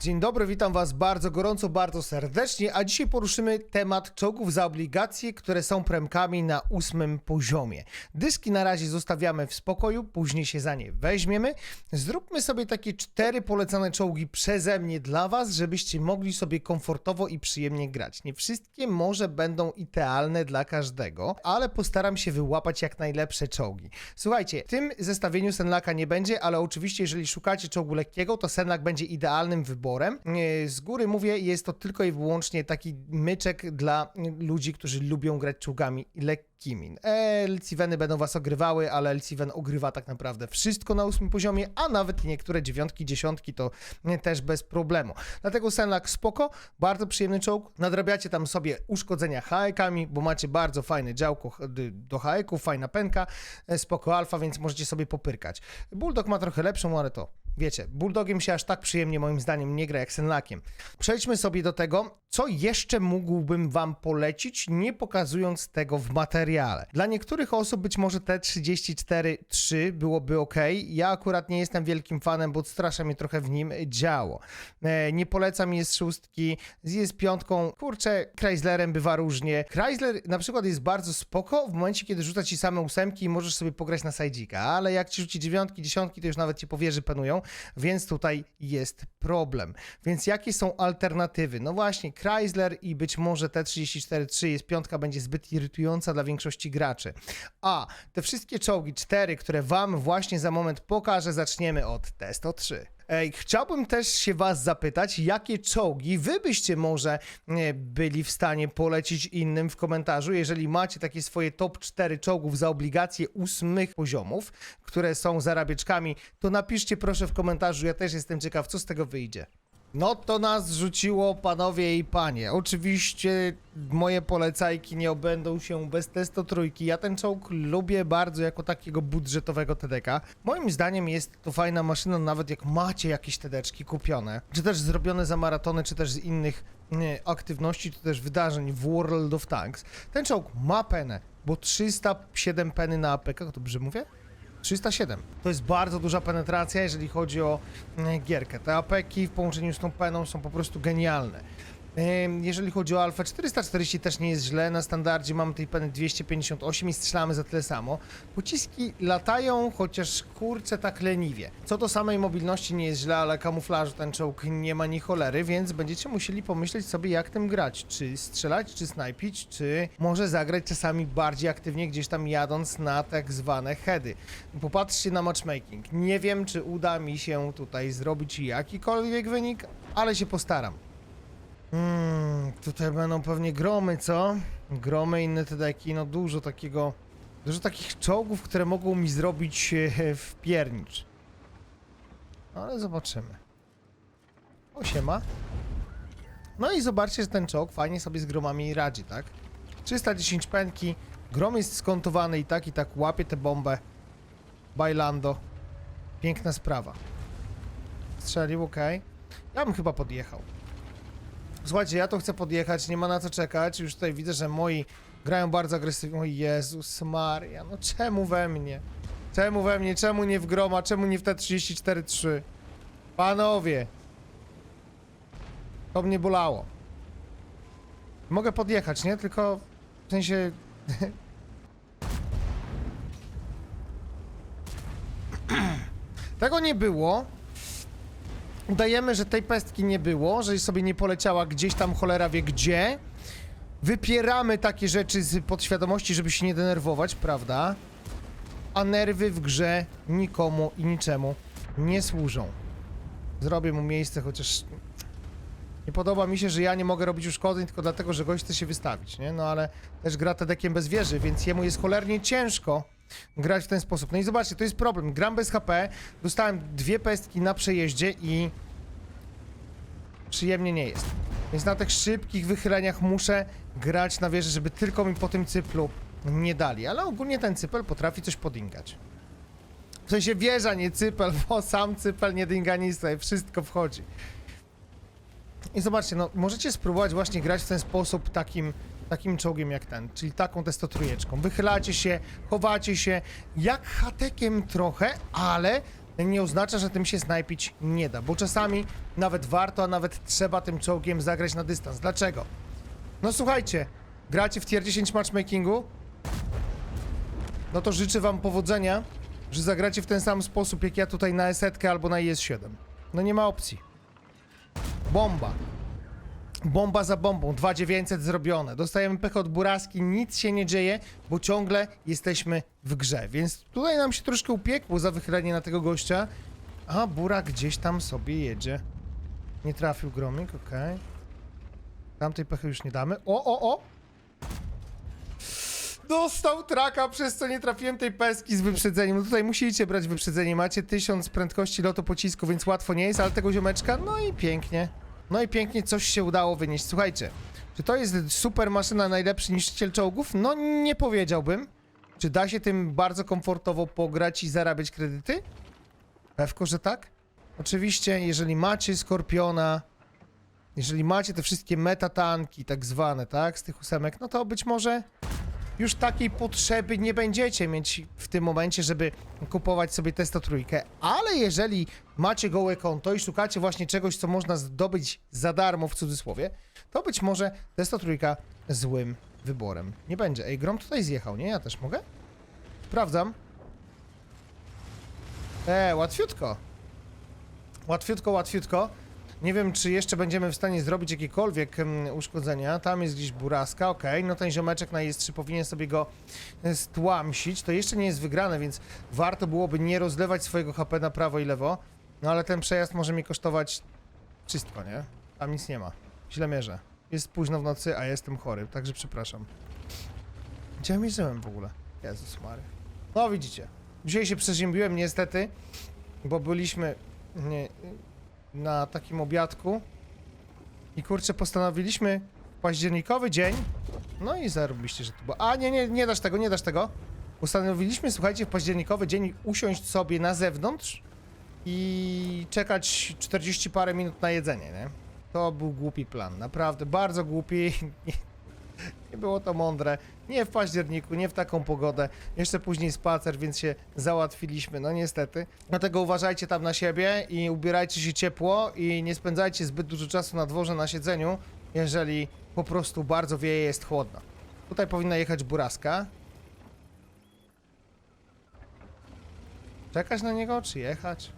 Dzień dobry, witam was bardzo gorąco, bardzo serdecznie, a dzisiaj poruszymy temat czołgów za obligacje, które są premkami na ósmym poziomie. Dyski na razie zostawiamy w spokoju, później się za nie weźmiemy. Zróbmy sobie takie cztery polecane czołgi przeze mnie dla was, żebyście mogli sobie komfortowo i przyjemnie grać. Nie wszystkie może będą idealne dla każdego, ale postaram się wyłapać jak najlepsze czołgi. Słuchajcie, w tym zestawieniu Senlaka nie będzie, ale oczywiście jeżeli szukacie czołgu lekkiego, to Senlak będzie idealnym wyborem. E, Z góry mówię, jest to tylko i wyłącznie taki myczek dla ludzi, którzy lubią grać czołgami lekkimi. E, Lciveny będą was ogrywały, ale Lciven ogrywa tak naprawdę wszystko na ósmym poziomie, a nawet niektóre dziewiątki, dziesiątki to e, też bez problemu. Dlatego Senlak spoko, bardzo przyjemny czołg. Nadrabiacie tam sobie uszkodzenia haekami, bo macie bardzo fajne działko do haeków, fajna penka, e, spoko alfa, więc możecie sobie popyrkać. Bulldog ma trochę lepszą, ale to Wiecie, Bulldogiem się aż tak przyjemnie moim zdaniem nie gra jak Senlakiem. Przejdźmy sobie do tego, co jeszcze mógłbym wam polecić, nie pokazując tego w materiale. Dla niektórych osób być może T34-3 byłoby ok. Ja akurat nie jestem wielkim fanem, bo strasza mnie trochę w nim działo. E, nie polecam jest szóstki, jest piątką. Kurczę, Chryslerem bywa różnie. Chrysler na przykład jest bardzo spoko w momencie, kiedy rzuca ci same ósemki i możesz sobie pograć na sajdzika, ale jak ci rzuci dziewiątki, dziesiątki, to już nawet ci powierzy penują, więc tutaj jest problem. Więc jakie są alternatywy? No właśnie, Chrysler i być może T34-3 jest piątka, będzie zbyt irytująca dla większości graczy. A te wszystkie czołgi, cztery, które wam właśnie za moment pokażę, zaczniemy od T103. Ej, chciałbym też się was zapytać, jakie czołgi wy byście może e, byli w stanie polecić innym w komentarzu, jeżeli macie takie swoje top 4 czołgów za obligacje ósmych poziomów, które są zarabieczkami, to napiszcie proszę w komentarzu, ja też jestem ciekaw, co z tego wyjdzie. No to nas rzuciło, panowie i panie. Oczywiście moje polecajki nie obędą się bez testo trójki. Ja ten czołg lubię bardzo jako takiego budżetowego TDK. Moim zdaniem jest to fajna maszyna, nawet jak macie jakieś TDczki kupione, czy też zrobione za maratony, czy też z innych nie, aktywności, czy też wydarzeń w World of Tanks. Ten czołg ma penę, bo 307 peny na APK, dobrze mówię? 307. To jest bardzo duża penetracja, jeżeli chodzi o e, gierkę. Te apeki w połączeniu z tą peną są po prostu genialne. Jeżeli chodzi o Alfa 440 też nie jest źle, na standardzie mamy tej peny 258 i strzelamy za tyle samo. Pociski latają, chociaż kurczę tak leniwie. Co do samej mobilności nie jest źle, ale kamuflażu ten czołg nie ma ni cholery, więc będziecie musieli pomyśleć sobie jak tym grać. Czy strzelać, czy snajpić, czy może zagrać czasami bardziej aktywnie gdzieś tam jadąc na tak zwane heady. Popatrzcie na matchmaking. Nie wiem, czy uda mi się tutaj zrobić jakikolwiek wynik, ale się postaram. Hmm, tutaj będą pewnie gromy, co? Gromy, inne te deki, no dużo takiego, dużo takich czołgów, które mogą mi zrobić e, w piernicz. Ale zobaczymy. O, siema. No i zobaczcie, że ten czołg fajnie sobie z gromami radzi, tak? 310 pęki, grom jest skontowany i tak i tak łapie tę bombę. Bailando. Piękna sprawa. Strzelił, okej. Ja bym chyba podjechał. Słuchajcie, ja to chcę podjechać, nie ma na co czekać. Już tutaj widzę, że moi grają bardzo agresywnie. O Jezus Maria, no czemu we mnie? Czemu we mnie? Czemu nie w Groma? Czemu nie w T34-3? Panowie! To mnie bolało. Mogę podjechać, nie? Tylko w sensie... Tego nie było. Udajemy, że tej pestki nie było, że sobie nie poleciała gdzieś tam cholera wie gdzie. Wypieramy takie rzeczy z podświadomości, żeby się nie denerwować, prawda? A nerwy w grze nikomu i niczemu nie służą. Zrobię mu miejsce, chociaż nie podoba mi się, że ja nie mogę robić uszkodzeń tylko dlatego, że gość chce się wystawić, nie? No ale też gra tedekiem bez wieży, więc jemu jest cholernie ciężko grać w ten sposób. No i zobaczcie, to jest problem. Gram bez HP, dostałem dwie pestki na przejeździe i przyjemnie nie jest. Więc na tych szybkich wychyleniach muszę grać na wieży, żeby tylko mi po tym cyplu nie dali. Ale ogólnie ten cypel potrafi coś podingać. W sensie wieża, nie cypel, bo sam cypel nie dinganista, wszystko wchodzi. I zobaczcie, no możecie spróbować właśnie grać w ten sposób takim, takim czołgiem jak ten, czyli taką testotrójeczką. Wychylacie się, chowacie się, jak hatekiem trochę, ale nie oznacza, że tym się snajpić nie da, bo czasami nawet warto, a nawet trzeba tym czołgiem zagrać na dystans. Dlaczego? No słuchajcie, gracie w tier 10 matchmakingu? No to życzę wam powodzenia, że zagracie w ten sam sposób jak ja tutaj na S7 albo na IS-7. No nie ma opcji. Bomba. Bomba za bombą, 2900 zrobione. Dostajemy pech od buraski, nic się nie dzieje, bo ciągle jesteśmy w grze. Więc tutaj nam się troszkę upiekło za wychylenie na tego gościa. A burak gdzieś tam sobie jedzie. Nie trafił gromik, okej. Tamtej pechy już nie damy. O, o, o! Dostał traka, przez co nie trafiłem tej peski z wyprzedzeniem. No tutaj musicie brać wyprzedzenie. Macie 1000 prędkości lotu pocisku, więc łatwo nie jest, ale tego ziomeczka, no i pięknie. No i pięknie coś się udało wynieść. Słuchajcie, czy to jest super maszyna, najlepszy niszczyciel czołgów? No nie powiedziałbym. Czy da się tym bardzo komfortowo pograć i zarabiać kredyty? Pewko, że tak. Oczywiście, jeżeli macie Skorpiona, jeżeli macie te wszystkie metatanki tak zwane, tak, z tych ósemek, no to być może już takiej potrzeby nie będziecie mieć w tym momencie, żeby kupować sobie Testo trójkę, ale jeżeli macie gołe konto i szukacie właśnie czegoś, co można zdobyć za darmo w cudzysłowie, to być może Testo trójka złym wyborem nie będzie. Ej, Grom tutaj zjechał, nie? Ja też mogę? Sprawdzam. E, łatwiutko. Łatwiutko, łatwiutko. Nie wiem, czy jeszcze będziemy w stanie zrobić jakiekolwiek mm, uszkodzenia. Tam jest gdzieś buraska, okej. No ten ziomeczek na IS-3 powinien sobie go e, stłamsić. To jeszcze nie jest wygrane, więc warto byłoby nie rozlewać swojego HP na prawo i lewo. No ale ten przejazd może mi kosztować wszystko, nie? Tam nic nie ma. Źle mierzę. Jest późno w nocy, a jestem chory, także przepraszam. Gdzie ja mierzyłem w ogóle? Jezus Mary. No widzicie. Dzisiaj się przeziębiłem niestety, bo byliśmy nie, na takim obiadku i kurczę postanowiliśmy październikowy dzień, no i zarobiliście, że to było, a nie, nie, nie dasz tego, nie dasz tego. Ustanowiliśmy, słuchajcie, w październikowy dzień usiąść sobie na zewnątrz i czekać 40 parę minut na jedzenie, nie? To był głupi plan, naprawdę, bardzo głupi. Nie było to mądre. Nie w październiku, nie w taką pogodę. Jeszcze później spacer, więc się załatwiliśmy, no niestety. Dlatego uważajcie tam na siebie i ubierajcie się ciepło i nie spędzajcie zbyt dużo czasu na dworze na siedzeniu, jeżeli po prostu bardzo wieje, jest chłodno. Tutaj powinna jechać buraska. Czekać na niego, czy jechać?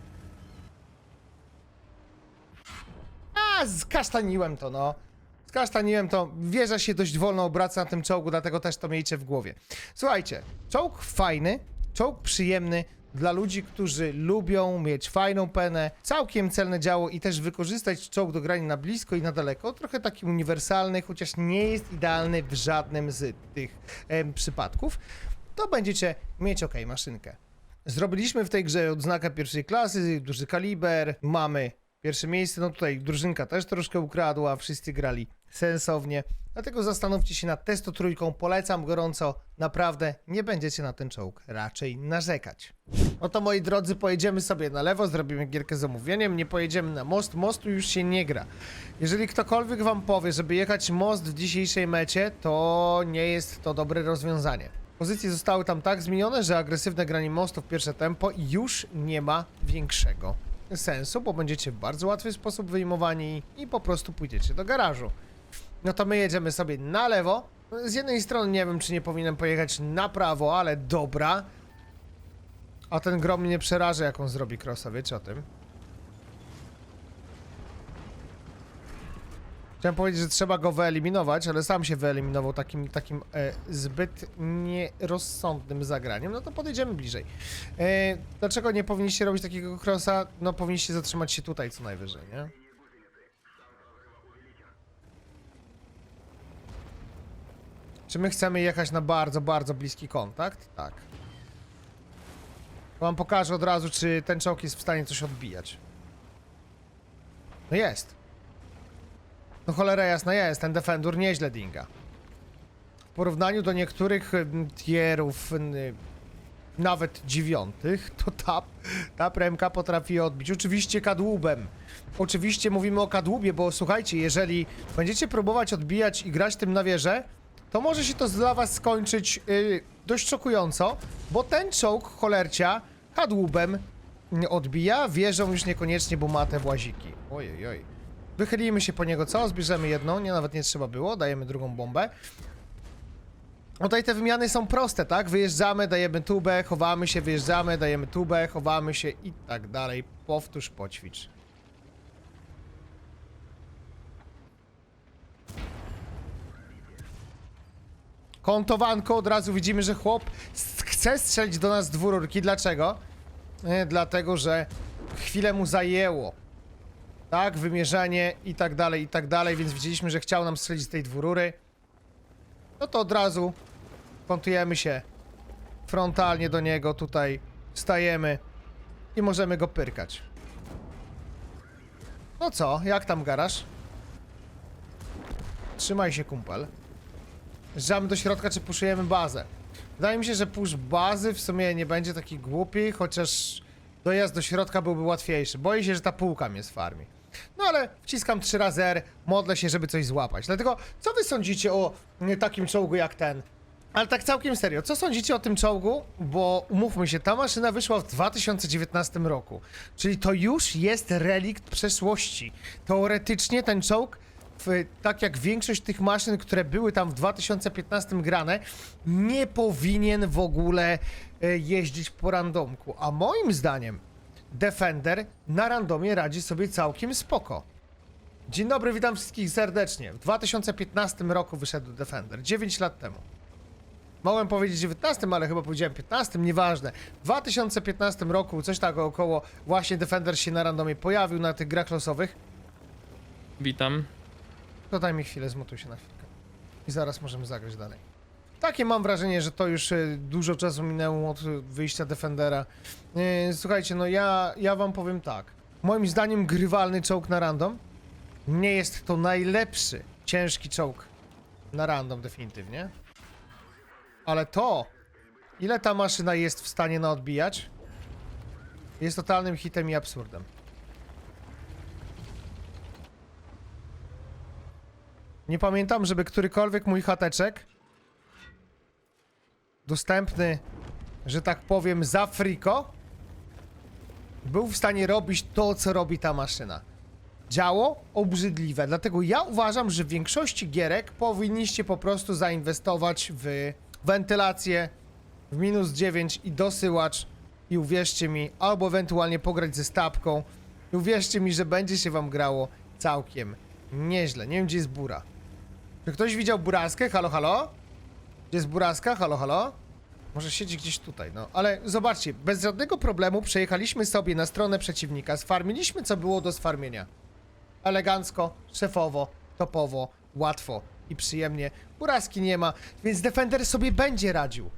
A, skasztaniłem to, no. Skasztaniłem to. Wieża się dość wolno obraca na tym czołgu, dlatego też to miejcie w głowie. Słuchajcie, czołg fajny, czołg przyjemny dla ludzi, którzy lubią mieć fajną penę, całkiem celne działo i też wykorzystać czołg do grania na blisko i na daleko. Trochę taki uniwersalny, chociaż nie jest idealny w żadnym z tych em, przypadków. To będziecie mieć ok maszynkę. Zrobiliśmy w tej grze odznakę pierwszej klasy, duży kaliber, mamy pierwsze miejsce, no tutaj drużynka też troszkę ukradła, wszyscy grali sensownie, dlatego zastanówcie się nad testo trójką, polecam gorąco, naprawdę nie będziecie na ten czołg raczej narzekać. No to moi drodzy, pojedziemy sobie na lewo, zrobimy gierkę z omówieniem, nie pojedziemy na most, mostu już się nie gra. Jeżeli ktokolwiek wam powie, żeby jechać most w dzisiejszej mecie, to nie jest to dobre rozwiązanie. Pozycje zostały tam tak zmienione, że agresywne granie mostu w pierwsze tempo już nie ma większego sensu, bo będziecie w bardzo łatwy sposób wyjmowani i po prostu pójdziecie do garażu. No to my jedziemy sobie na lewo. Z jednej strony nie wiem, czy nie powinienem pojechać na prawo, ale dobra. A ten grom mnie przeraża, jak on zrobi crossa, wiecie o tym? Chciałem powiedzieć, że trzeba go wyeliminować, ale sam się wyeliminował takim, takim e, zbyt nierozsądnym zagraniem. No to podejdziemy bliżej. E, dlaczego nie powinniście robić takiego crossa? No powinniście zatrzymać się tutaj co najwyżej, nie? Czy my chcemy jechać na bardzo, bardzo bliski kontakt? Tak. To Wam pokażę od razu, czy ten czołg jest w stanie coś odbijać. No jest. No cholera jasna jest, ten Defender nieźle dinga. W porównaniu do niektórych tierów, nawet dziewiątych, to ta, ta premka potrafi odbić. Oczywiście kadłubem. Oczywiście mówimy o kadłubie, bo słuchajcie, jeżeli będziecie próbować odbijać i grać tym na wieżę, to może się to dla was skończyć y, dość szokująco, bo ten czołg cholercia kadłubem odbija, wieżą już niekoniecznie, bo ma te właziki. Ojej, oj. Wychylimy się po niego, co? Zbierzemy jedną, nie, nawet nie trzeba było, dajemy drugą bombę. No Tutaj te wymiany są proste, tak? Wyjeżdżamy, dajemy tubę, chowamy się, wyjeżdżamy, dajemy tubę, chowamy się i tak dalej. Powtórz, poćwicz. Kontowanko, od razu widzimy, że chłop chce strzelić do nas dwururki. Dlaczego? E, dlatego, że chwilę mu zajęło. Tak, wymierzenie i tak dalej, i tak dalej, więc widzieliśmy, że chciał nam strzelić z tej dwurury. No to od razu kontujemy się frontalnie do niego, tutaj stajemy i możemy go pyrkać. No co, jak tam garaż? Trzymaj się, kumpel. Zjeżdżamy do środka, czy puszujemy bazę? Wydaje mi się, że push bazy w sumie nie będzie taki głupi, chociaż dojazd do środka byłby łatwiejszy. Boję się, że ta półka mnie sfarmi. No ale wciskam 3 razy R, modlę się, żeby coś złapać. Dlatego, co wy sądzicie o mm, takim czołgu jak ten? Ale tak całkiem serio, co sądzicie o tym czołgu? Bo umówmy się, ta maszyna wyszła w 2019 roku. Czyli to już jest relikt przeszłości. Teoretycznie ten czołg, w, tak jak większość tych maszyn, które były tam w 2015 grane, nie powinien w ogóle e, jeździć po randomku. A moim zdaniem Defender na randomie radzi sobie całkiem spoko. Dzień dobry, witam wszystkich serdecznie. W 2015 roku wyszedł Defender, 9 lat temu. Mogłem powiedzieć 19, ale chyba powiedziałem 15, nieważne. W 2015 roku, coś tak około, właśnie Defender się na randomie pojawił na tych grach losowych. Witam. To daj mi chwilę, zmutuj się na chwilkę. I zaraz możemy zagrać dalej. Takie mam wrażenie, że to już e, dużo czasu minęło od wyjścia Defendera. E, Słuchajcie, no ja, ja wam powiem tak. Moim zdaniem grywalny czołg na random nie jest to najlepszy ciężki czołg na random definitywnie. Ale to, ile ta maszyna jest w stanie naodbijać, jest totalnym hitem i absurdem. Nie pamiętam, żeby którykolwiek mój chateczek dostępny, że tak powiem, za friko był w stanie robić to, co robi ta maszyna. Działo obrzydliwe, dlatego ja uważam, że w większości gierek powinniście po prostu zainwestować w wentylację, w minus 9 i dosyłacz i uwierzcie mi, albo ewentualnie pograć ze stapką i uwierzcie mi, że będzie się wam grało całkiem nieźle. Nie wiem, gdzie jest bura. Czy ktoś widział buraskę? Halo, halo? Gdzie jest buraska? Halo, halo? Może siedzi gdzieś tutaj, no. Ale zobaczcie, bez żadnego problemu przejechaliśmy sobie na stronę przeciwnika, sfarmiliśmy co było do sfarmienia. Elegancko, szefowo, topowo, łatwo i przyjemnie. Buraski nie ma, więc Defender sobie będzie radził.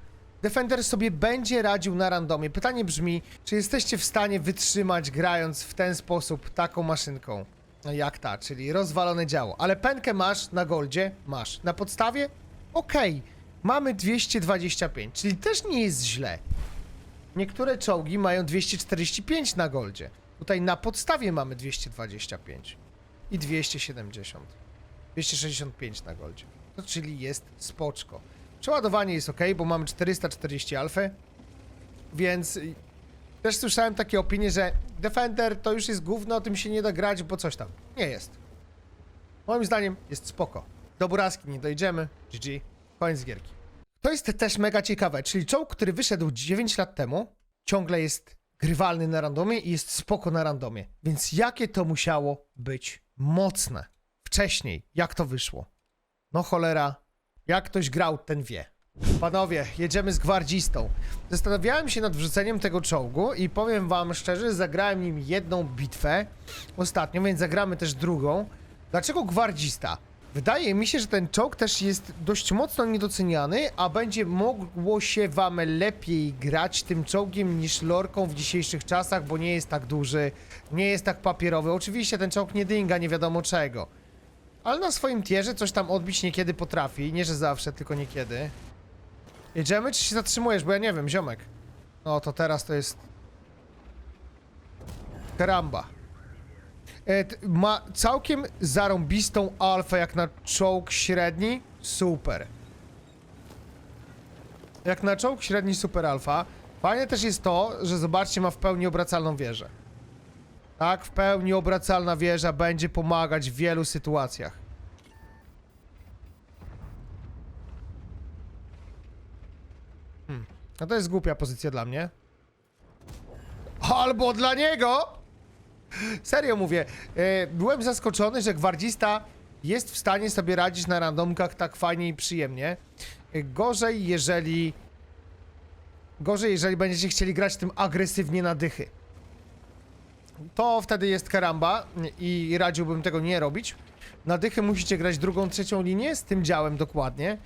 Defender sobie będzie radził na randomie. Pytanie brzmi, czy jesteście w stanie wytrzymać grając w ten sposób taką maszynką? No jak ta, czyli rozwalone działo. Ale penkę masz na goldzie? Masz. Na podstawie? Okej. Mamy 225, czyli też nie jest źle. Niektóre czołgi mają 245 na goldzie. Tutaj na podstawie mamy 225 i 270. 265 na goldzie. To czyli jest spoczko. Przeładowanie jest ok, bo mamy 440 alfy, więc y, też słyszałem takie opinie, że Defender to już jest gówno, tym się nie da grać, bo coś tam. Nie jest. Moim zdaniem jest spoko. Do Buraski nie dojdziemy. GG. Koniec gierki. To jest też mega ciekawe, czyli czołg, który wyszedł 9 lat temu, ciągle jest grywalny na randomie i jest spoko na randomie. Więc jakie to musiało być mocne wcześniej, jak to wyszło? No cholera, jak ktoś grał, ten wie. Panowie, jedziemy z gwardzistą. Zastanawiałem się nad wrzuceniem tego czołgu i powiem wam szczerze, zagrałem nim jedną bitwę ostatnio, więc zagramy też drugą. Dlaczego gwardzista? Wydaje mi się, że ten czołg też jest dość mocno niedoceniany, a będzie mogło się wam lepiej grać tym czołgiem niż lorką w dzisiejszych czasach, bo nie jest tak duży, nie jest tak papierowy. Oczywiście ten czołg nie dynga nie wiadomo czego. Ale na swoim tierze coś tam odbić niekiedy potrafi. Nie, że zawsze, tylko niekiedy. Jedziemy, czy się zatrzymujesz? Bo ja nie wiem, ziomek. No to teraz to jest... Karamba. E, ma całkiem zarąbistą alfę jak na czołg średni. Super. Jak na czołg średni super alfa. Fajne też jest to, że zobaczcie, ma w pełni obracalną wieżę. Tak, w pełni obracalna wieża będzie pomagać w wielu sytuacjach. Hmm. No to jest głupia pozycja dla mnie. Albo dla niego! Serio mówię, e, byłem zaskoczony, że gwardzista jest w stanie sobie radzić na randomkach tak fajnie i przyjemnie. E, Gorzej, jeżeli... Gorzej, jeżeli będziecie chcieli grać tym agresywnie na dychy. To wtedy jest karamba i radziłbym tego nie robić. Na dychy musicie grać drugą, trzecią linię z tym działem dokładnie.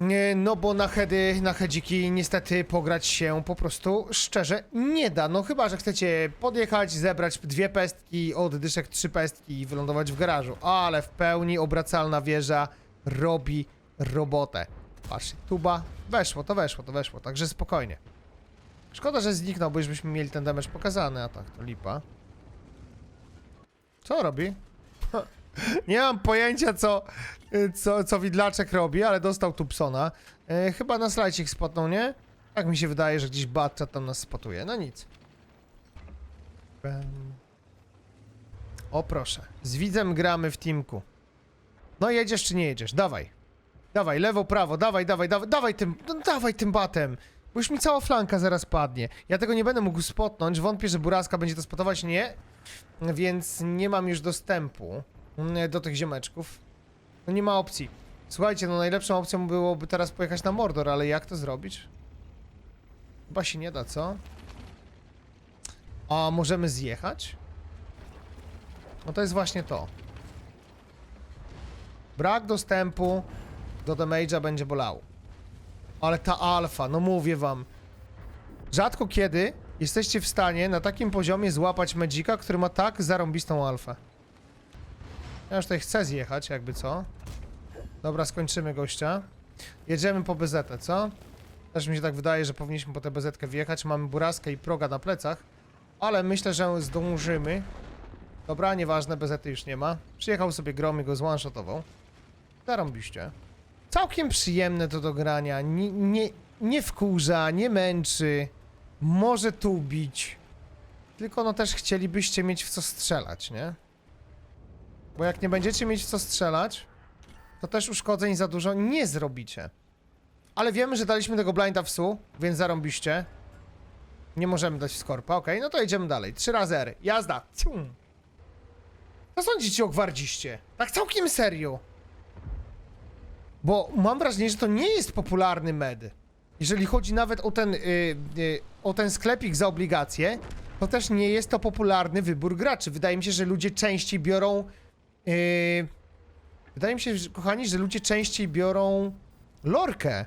Nie, No bo na heady, na headziki niestety pograć się po prostu szczerze nie da. No chyba, że chcecie podjechać, zebrać dwie pestki, od dyszek trzy pestki i wylądować w garażu. Ale w pełni obracalna wieża robi robotę. Patrz, tuba, weszło, to weszło, to weszło, także spokojnie. Szkoda, że zniknął, bo już byśmy mieli ten damage pokazany, a tak, to lipa. Co robi? Nie mam pojęcia, co, y, co, co widlaczek robi, ale dostał Tupsona. E, chyba na slajcik spotnął, nie? Tak mi się wydaje, że gdzieś Batchat tam nas spotuje. No nic. O proszę. Z widzem gramy w teamku. No jedziesz czy nie jedziesz? Dawaj. Dawaj, lewo, prawo, dawaj, dawaj, dawaj, dawaj tym, no, dawaj tym batem. Bo już mi cała flanka zaraz padnie. Ja tego nie będę mógł spotnąć. Wątpię, że Buraska będzie to spotować. Nie. Więc nie mam już dostępu do tych ziomeczków. No nie ma opcji. Słuchajcie, no najlepszą opcją byłoby teraz pojechać na Mordor, ale jak to zrobić? Chyba się nie da, co? A możemy zjechać? No to jest właśnie to. Brak dostępu do damage'a będzie bolał. Ale ta alfa, no mówię wam. Rzadko kiedy jesteście w stanie na takim poziomie złapać Magika, który ma tak zarąbistą alfę. Ja już tutaj chcę zjechać, jakby co. Dobra, skończymy gościa. Jedziemy po BZ, co? Też mi się tak wydaje, że powinniśmy po tę BZ wjechać. Mamy Buraskę i Proga na plecach. Ale myślę, że zdążymy. Dobra, nieważne, BZ już nie ma. Przyjechał sobie Grom i go zwanshotował. Zarąbiście. Całkiem przyjemne to do grania. Nie, nie, nie wkurza, nie męczy. Może tubić. Tylko no też chcielibyście mieć w co strzelać, nie? Bo jak nie będziecie mieć w co strzelać, to też uszkodzeń za dużo nie zrobicie. Ale wiemy, że daliśmy tego blinda w su, więc zarąbiście. Nie możemy dać skorpa, okej, no to jedziemy dalej. Trzy razy R. Jazda. Cium. Co sądzicie o gwardziście? Tak całkiem serio. Bo mam wrażenie, że to nie jest popularny med. Jeżeli chodzi nawet o ten, y, y, o ten sklepik za obligacje, to też nie jest to popularny wybór graczy. Wydaje mi się, że ludzie częściej biorą. Yy, wydaje mi się, kochani, że ludzie częściej biorą lorkę.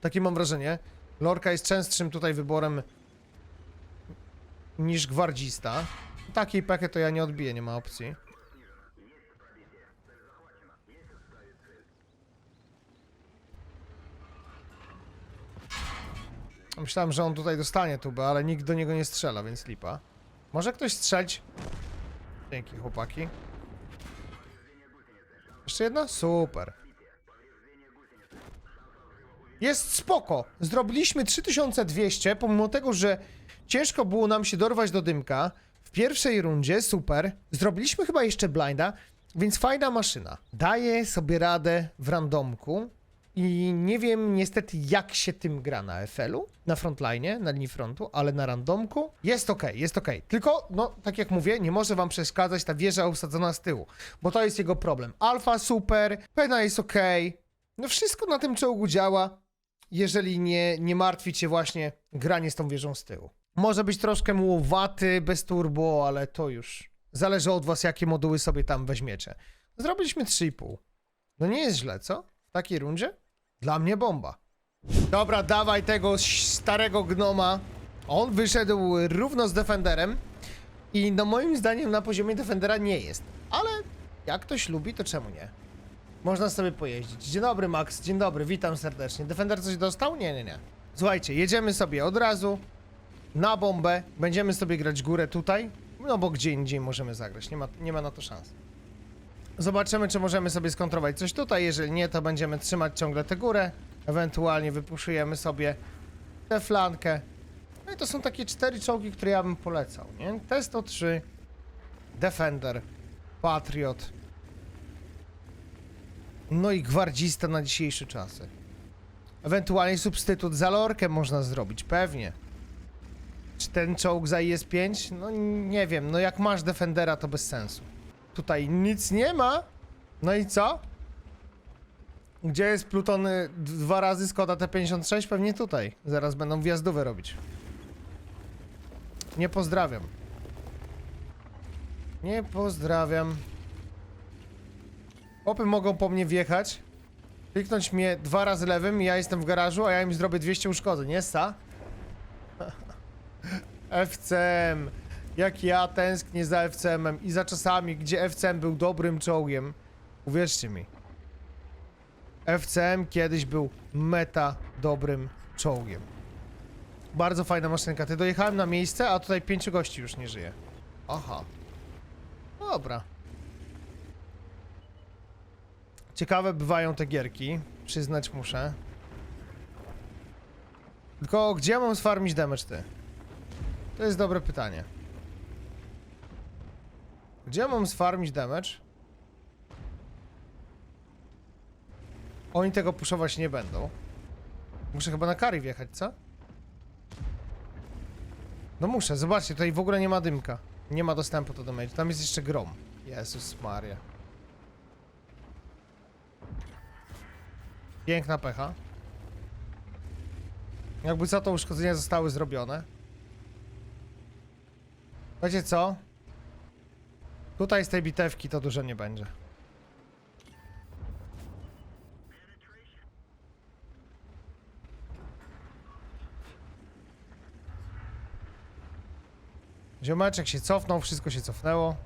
Takie mam wrażenie. Lorka jest częstszym tutaj wyborem niż gwardzista. Takiej pekę to ja nie odbiję, nie ma opcji. Myślałem, że on tutaj dostanie tubę, ale nikt do niego nie strzela, więc lipa. Może ktoś strzelić? Dzięki, chłopaki. Jeszcze jedna? Super. Jest spoko. Zrobiliśmy 3200, pomimo tego, że ciężko było nam się dorwać do dymka. W pierwszej rundzie, super. Zrobiliśmy chyba jeszcze blinda, więc fajna maszyna. Daje sobie radę w randomku. I nie wiem niestety jak się tym gra na FL-u, na frontline, na linii frontu, ale na randomku jest ok, jest ok. Tylko, no, tak jak mówię, nie może wam przeszkadzać ta wieża usadzona z tyłu, bo to jest jego problem. Alfa super, pena jest ok, no wszystko na tym czołgu działa, jeżeli nie, nie martwić się właśnie granie z tą wieżą z tyłu. Może być troszkę mułowaty, bez turbo, ale to już zależy od was, jakie moduły sobie tam weźmiecie. Zrobiliśmy 3,5. No nie jest źle, co? W takiej rundzie? Dla mnie bomba. Dobra, dawaj tego starego gnoma. On wyszedł równo z Defenderem. I no moim zdaniem na poziomie Defendera nie jest. Ale jak ktoś lubi, to czemu nie? Można sobie pojeździć. Dzień dobry, Max. Dzień dobry, witam serdecznie. Defender coś dostał? Nie, nie, nie. Słuchajcie, jedziemy sobie od razu na bombę. Będziemy sobie grać górę tutaj. No bo gdzie indziej możemy zagrać. Nie ma, nie ma na to szans. Zobaczymy, czy możemy sobie skontrować coś tutaj. Jeżeli nie, to będziemy trzymać ciągle tę górę. Ewentualnie wypuszujemy sobie tę flankę. No i to są takie cztery czołgi, które ja bym polecał, nie? T-103, Defender, Patriot, no i gwardzista na dzisiejsze czasy. Ewentualnie substytut za lorkę można zrobić, pewnie. Czy ten czołg za IS-5? No nie wiem, no jak masz Defendera to bez sensu. Tutaj nic nie ma. No i co? Gdzie jest Pluton y, dwa razy Skoda T56? Pewnie tutaj. Zaraz będą wjazdówę robić. Nie pozdrawiam. Nie pozdrawiam. Opy mogą po mnie wjechać. Kliknąć mnie dwa razy lewym ja jestem w garażu, a ja im zrobię 200 uszkodzeń, nie sta? FCM. Jak ja tęsknię za FCM-em i za czasami, gdzie FCM był dobrym czołgiem. Uwierzcie mi. FCM kiedyś był meta dobrym czołgiem. Bardzo fajna maszynka. Ty dojechałem na miejsce, a tutaj pięciu gości już nie żyje. Aha. Dobra. Ciekawe bywają te gierki. Przyznać muszę. Tylko gdzie mam sfarmić damage ty? To jest dobre pytanie. Gdzie mam sfarmić damage? Oni tego puszować nie będą. Muszę chyba na kary wjechać, co? No muszę, zobaczcie, tutaj w ogóle nie ma dymka. Nie ma dostępu do damage. Tam jest jeszcze grom. Jezus Maria. Piękna pecha. Jakby co to uszkodzenia zostały zrobione. Wiecie co? Tutaj z tej bitewki to dużo nie będzie. Ziomeczek się cofnął, wszystko się cofnęło.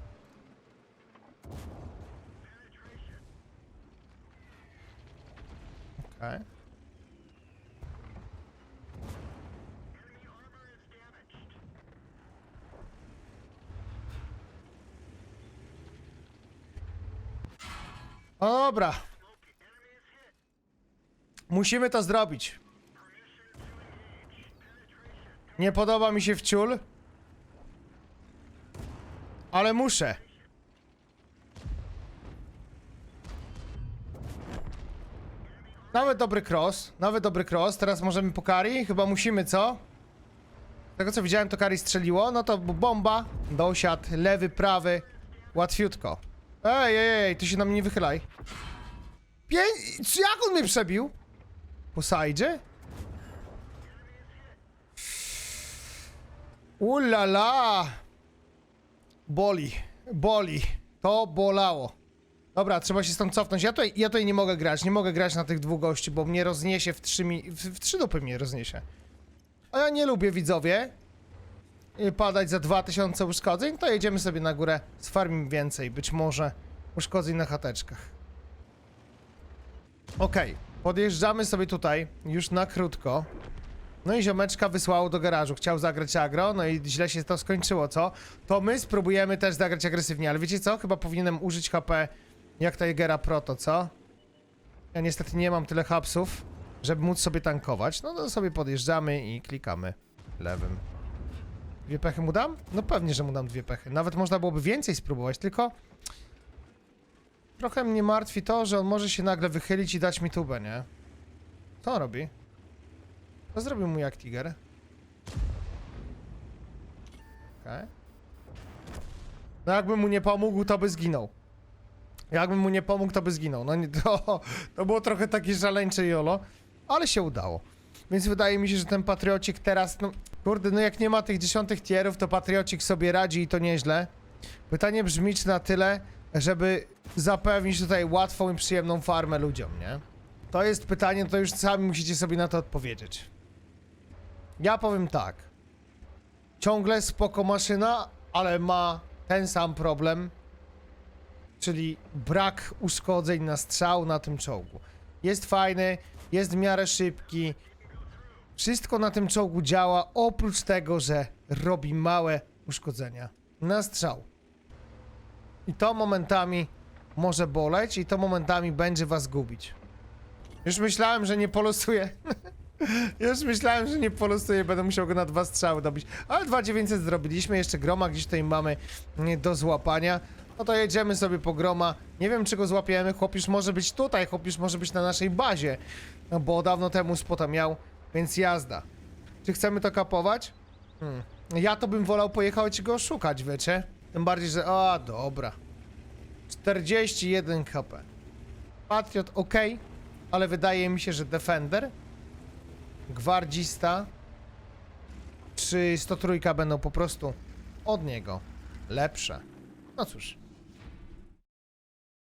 Okej. O dobra. Musimy to zrobić. Nie podoba mi się wciul. Ale muszę. Nawet dobry cross, nawet dobry cross. Teraz możemy po Kari? Chyba musimy, co? Z tego co widziałem, to Kari strzeliło. No to bomba, dosiad, lewy, prawy. Łatwiutko. Ej, ej, ej, ty się na mnie nie wychylaj. Pię... Jak on mnie przebił? Po sajdzie? Ulala! Boli, boli. To bolało. Dobra, trzeba się stąd cofnąć. Ja tutaj, ja tutaj nie mogę grać, nie mogę grać na tych dwóch gości, bo mnie rozniesie w trzy mi... w, w trzy dupy mnie rozniesie. A ja nie lubię, widzowie, padać za 2000 uszkodzeń, to jedziemy sobie na górę, sfarmim więcej, być może uszkodzeń na chateczkach. Okej, podjeżdżamy sobie tutaj, już na krótko. No i ziomeczka wysłało do garażu, chciał zagrać agro, no i źle się to skończyło, co? To my spróbujemy też zagrać agresywnie, ale wiecie co? Chyba powinienem użyć HP jak Tigera Proto, co? Ja niestety nie mam tyle hapsów, żeby móc sobie tankować. No to sobie podjeżdżamy i klikamy lewym. Dwie pechy mu dam? No pewnie, że mu dam dwie pechy. Nawet można byłoby więcej spróbować, tylko... Trochę mnie martwi to, że on może się nagle wychylić i dać mi tubę, nie? Co on robi? Co zrobił mu jak Tiger? Okej. No jakbym mu nie pomógł, to by zginął. Jakbym mu nie pomógł, to by zginął. No nie, to, to było trochę takie szaleńcze jolo, ale się udało. Więc wydaje mi się, że ten patriocik teraz, no kurde, no jak nie ma tych dziesiątych tierów, to patriocik sobie radzi i to nieźle. Pytanie brzmi, czy na tyle, żeby zapewnić tutaj łatwą i przyjemną farmę ludziom, nie? To jest pytanie, to już sami musicie sobie na to odpowiedzieć. Ja powiem tak. Ciągle spoko maszyna, ale ma ten sam problem, czyli brak uszkodzeń na strzał na tym czołgu. Jest fajny, jest w miarę szybki. Wszystko na tym czołgu działa, oprócz tego, że robi małe uszkodzenia na strzał. I to momentami może boleć, i to momentami będzie was gubić. Już myślałem, że nie polosuję. Już myślałem, że nie polustuję, będę musiał go na dwa strzały dobić. Ale 2900 zrobiliśmy, jeszcze groma gdzieś tutaj mamy nie, do złapania. No to jedziemy sobie po groma. Nie wiem, czy go złapiemy. Chłop już może być tutaj, chłop już może być na naszej bazie. No bo dawno temu spota miał, więc jazda. Czy chcemy to kapować? Hmm. Ja to bym wolał pojechać go szukać, wiecie? Tym bardziej, że... A, dobra. 41 HP. Patriot ok, ale wydaje mi się, że Defender, Gwardzista czy 103 będą po prostu od niego lepsze. No cóż,